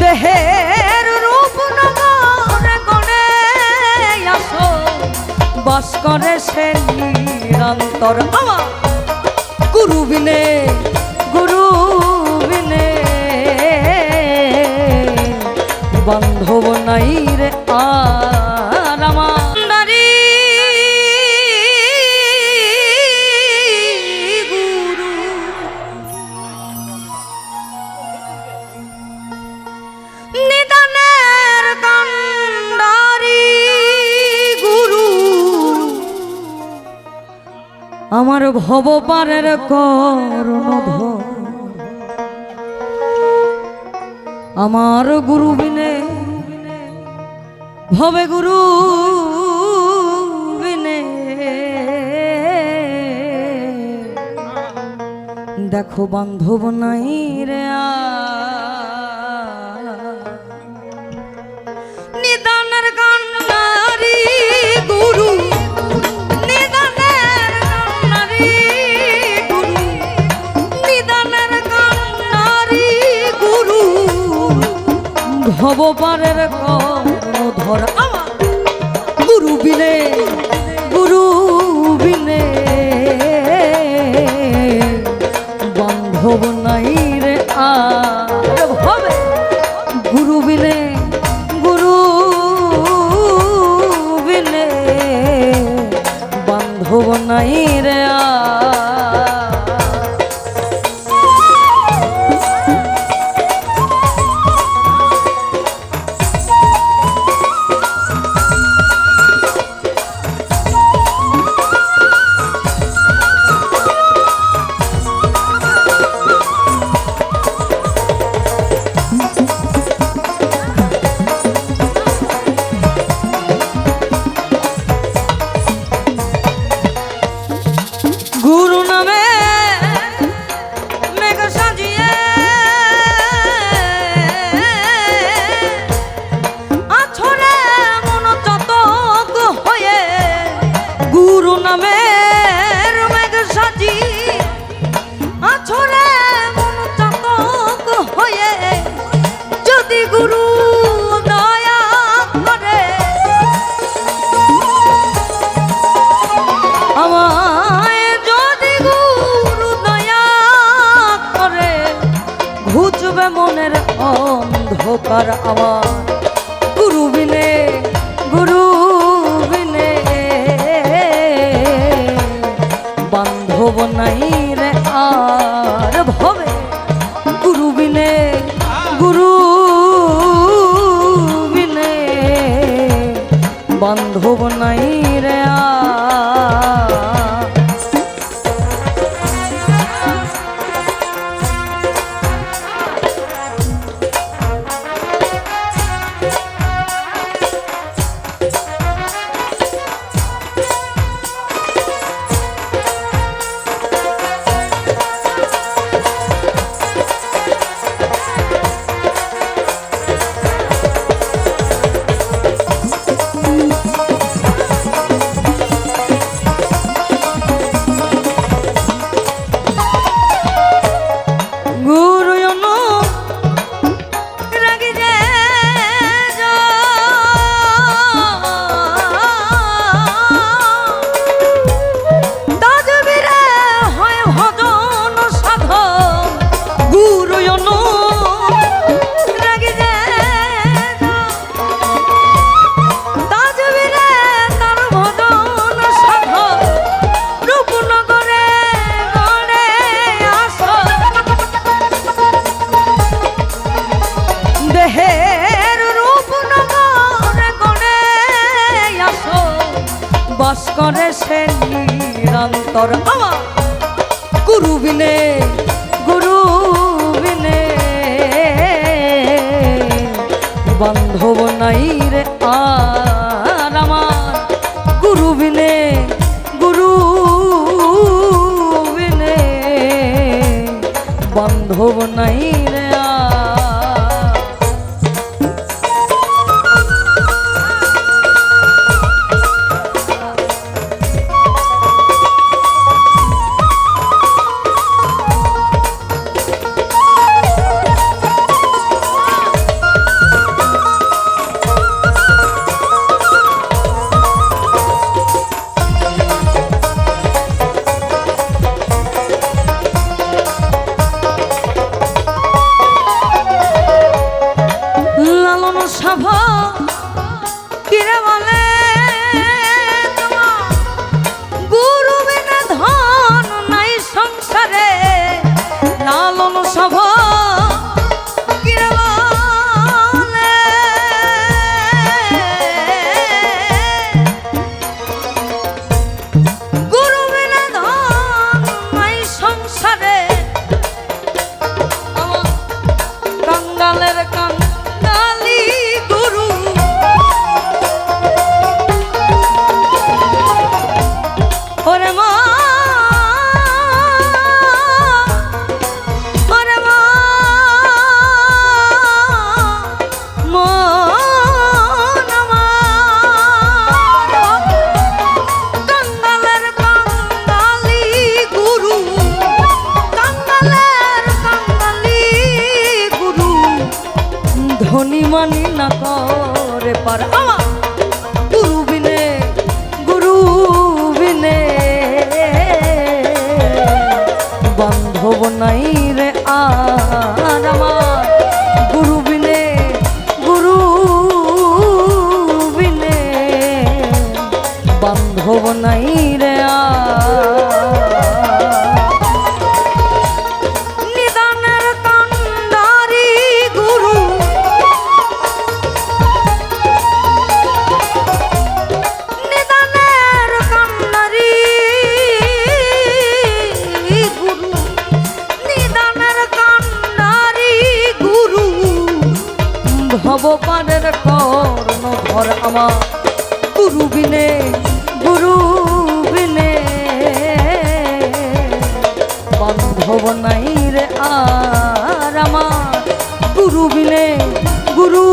দেহের রূপ নগরে গড়ে আসো। বাস করে সে নিরন্তর। আমার গুরু বিনে গুরু বিনে বান্ধব নাই রে আর আমার ভবপারের করণধর। আমার গুরু বিনে ভবে গুরু বিনে দেখো বান্ধব নাই রে ভবপারের কর্ণধর আমার গুরু বিনে গুরু বিনে। বান্ধব নাই রে আর ভবে, গুরু বিনে গুরু বিনে। বান্ধব নাই রে অন্ধকার আমার। গুরু বিনে গুরু বিনে বান্ধব নাই রে আর ভবে। গুরু বিনে গুরু বিনে বান্ধব নাই রে আর নিরন্তর আমার গুরু বিনে গুরু বিনে। বান্ধব নাই রে আর। আমার গুরু বিনে গুরু বিনে বান্ধব নাই রে আর আমার। গুরু বিনে গুরু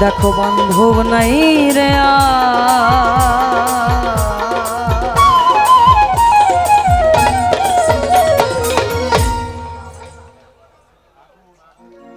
দেখো বান্ধব নাই রে আ